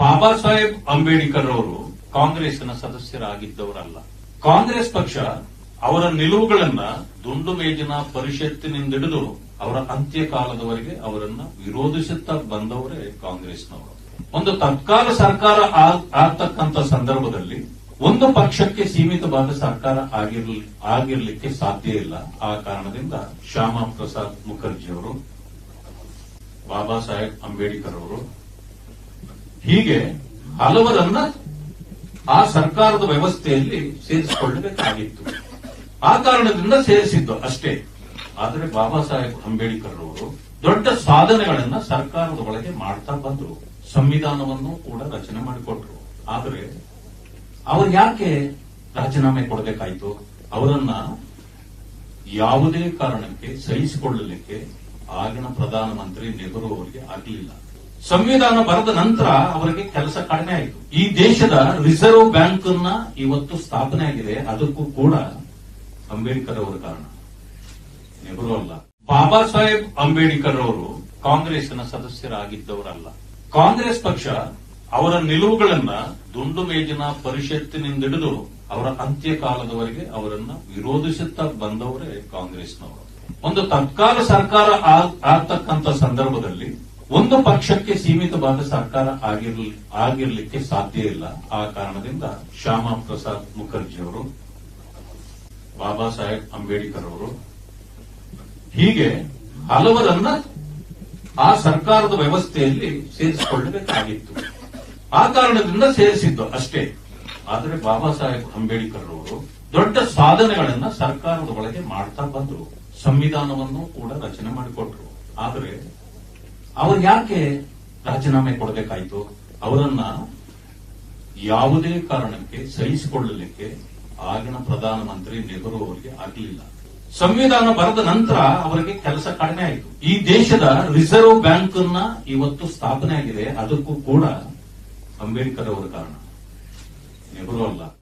ಬಾಬಾ ಸಾಹೇಬ್ ಅಂಬೇಡ್ಕರ್ ಅವರು ಕಾಂಗ್ರೆಸ್ನ ಸದಸ್ಯರಾಗಿದ್ದವರಲ್ಲ. ಕಾಂಗ್ರೆಸ್ ಪಕ್ಷ ಅವರ ನಿಲುವುಗಳನ್ನ ದುಂಡು ಮೇಜಿನ ಪರಿಷತ್ತಿನಿಂದಿಡಿದು ಅವರ ಅಂತ್ಯಕಾಲದವರೆಗೆ ಅವರನ್ನ ವಿರೋಧಿಸುತ್ತಾ ಬಂದವರೇ ಕಾಂಗ್ರೆಸ್ನವರು. ಒಂದು ತತ್ಕಾಲ ಸರ್ಕಾರ ಆಗ್ತಕ್ಕಂತ ಆಗ್ತಕ್ಕಂಥ ಸಂದರ್ಭದಲ್ಲಿ ಒಂದು ಪಕ್ಷಕ್ಕೆ ಸೀಮಿತವಾದ ಸರ್ಕಾರ ಆಗಿರ್ಲಿ, ಆಗಿರ್ಲಿಕ್ಕೆ ಸಾಧ್ಯ ಇಲ್ಲ. ಆ ಕಾರಣದಿಂದ ಶ್ಯಾಮ ಪ್ರಸಾದ್ ಮುಖರ್ಜಿ ಅವರು ಬಾಬಾ ಸಾಹೇಬ್ ಅಂಬೇಡ್ಕರ್ ಅವರು ಹೀಗೆ ಹಲವರನ್ನ ಆ ಸರ್ಕಾರದ ವ್ಯವಸ್ಥೆಯಲ್ಲಿ ಸೇರಿಸಿಕೊಳ್ಳಬೇಕಾಗಿತ್ತು. ಆ ಕಾರಣದಿಂದ ಸೇರಿಸಿದ್ದು ಅಷ್ಟೇ. ಆದರೆ ಬಾಬಾ ಸಾಹೇಬ್ ಅಂಬೇಡ್ಕರ್ ಅವರು ದೊಡ್ಡ ಸಾಧನೆಗಳನ್ನ ಸರ್ಕಾರದ ಒಳಗೆ ಮಾಡ್ತಾ ಬಂದ್ರು. ಸಂವಿಧಾನವನ್ನು ಕೂಡ ರಚನೆ ಮಾಡಿಕೊಟ್ರು. ಆದರೆ ಅವರು ಯಾಕೆ ರಾಜೀನಾಮೆ ಕೊಡಬೇಕಾಯ್ತು? ಅವರನ್ನ ಯಾವುದೇ ಕಾರಣಕ್ಕೆ ಸಹಿಸಿಕೊಳ್ಳಲಿಕ್ಕೆ ಆಗಿನ ಪ್ರಧಾನಮಂತ್ರಿ ನೆಹರು ಅವರಿಗೆ ಆಗಲಿಲ್ಲ. ಸಂವಿಧಾನ ಬರೆದ ನಂತರ ಅವರಿಗೆ ಕೆಲಸ ಕಡಿಮೆ ಆಯಿತು. ಈ ದೇಶದ ರಿಸರ್ವ್ ಬ್ಯಾಂಕ್ ಅನ್ನ ಇವತ್ತು ಸ್ಥಾಪನೆ ಆಗಿದೆ. ಅದಕ್ಕೂ ಕೂಡ ಅಂಬೇಡ್ಕರ್ ಅವರ ಕಾರಣ. ನೆಹರು ಅಲ್ಲ. ಬಾಬಾ ಸಾಹೇಬ್ ಅಂಬೇಡ್ಕರ್ ಅವರು ಕಾಂಗ್ರೆಸ್ನ ಸದಸ್ಯರಾಗಿದ್ದವರಲ್ಲ. ಕಾಂಗ್ರೆಸ್ ಪಕ್ಷ ಅವರ ನಿಲುವುಗಳನ್ನ ದುಂಡು ಮೇಜಿನ ಪರಿಷತ್ತಿನಿಂದಿಡಿದು ಅವರ ಅಂತ್ಯಕಾಲದವರೆಗೆ ಅವರನ್ನ ವಿರೋಧಿಸುತ್ತಾ ಬಂದವರೇ ಕಾಂಗ್ರೆಸ್ನವರು. ಒಂದು ತತ್ಕಾಲ ಸರ್ಕಾರ ಆಗ್ತಕ್ಕಂತ ಆಗ್ತಕ್ಕಂಥ ಸಂದರ್ಭದಲ್ಲಿ ಒಂದು ಪಕ್ಷಕ್ಕೆ ಸೀಮಿತವಾದ ಸರ್ಕಾರ ಆಗಿರ್ಲಿ, ಆಗಿರ್ಲಿಕ್ಕೆ ಸಾಧ್ಯ ಇಲ್ಲ. ಆ ಕಾರಣದಿಂದ ಶ್ಯಾಮ ಪ್ರಸಾದ್ ಮುಖರ್ಜಿ ಅವರು, ಬಾಬಾ ಸಾಹೇಬ್ ಅಂಬೇಡ್ಕರ್ ಅವರು, ಹೀಗೆ ಹಲವರನ್ನ ಆ ಸರ್ಕಾರದ ವ್ಯವಸ್ಥೆಯಲ್ಲಿ ಸೇರಿಸಿಕೊಳ್ಳಬೇಕಾಗಿತ್ತು. ಆ ಕಾರಣದಿಂದ ಸೇರಿಸಿದ್ದು ಅಷ್ಟೇ. ಆದರೆ ಬಾಬಾ ಸಾಹೇಬ್ ಅಂಬೇಡ್ಕರ್ ಅವರು ದೊಡ್ಡ ಸಾಧನೆಗಳನ್ನ ಸರ್ಕಾರದ ಒಳಗೆ ಮಾಡ್ತಾ ಬಂದ್ರು. ಸಂವಿಧಾನವನ್ನು ಕೂಡ ರಚನೆ ಮಾಡಿಕೊಟ್ರು. ಆದರೆ ಅವರು ಯಾಕೆ ರಾಜೀನಾಮೆ ಕೊಡಬೇಕಾಯ್ತು? ಅವರನ್ನ ಯಾವುದೇ ಕಾರಣಕ್ಕೆ ಸಹಿಸಿಕೊಳ್ಳಲಿಕ್ಕೆ ಆಗಿನ ಪ್ರಧಾನಮಂತ್ರಿ ನೆಹರು ಅವರಿಗೆ ಆಗಲಿಲ್ಲ. ಸಂವಿಧಾನ ಬರೆದ ನಂತರ ಅವರಿಗೆ ಕೆಲಸ ಕಡಿಮೆ ಆಯಿತು. ಈ ದೇಶದ ರಿಸರ್ವ್ ಬ್ಯಾಂಕ್ ಅನ್ನ ಇವತ್ತು ಸ್ಥಾಪನೆ ಆಗಿದೆ. ಅದಕ್ಕೂ ಕೂಡ ಅಂಬೇಡ್ಕರ್ ಅವರ ಕಾರಣ. ನೆಹರು ಅಲ್ಲ.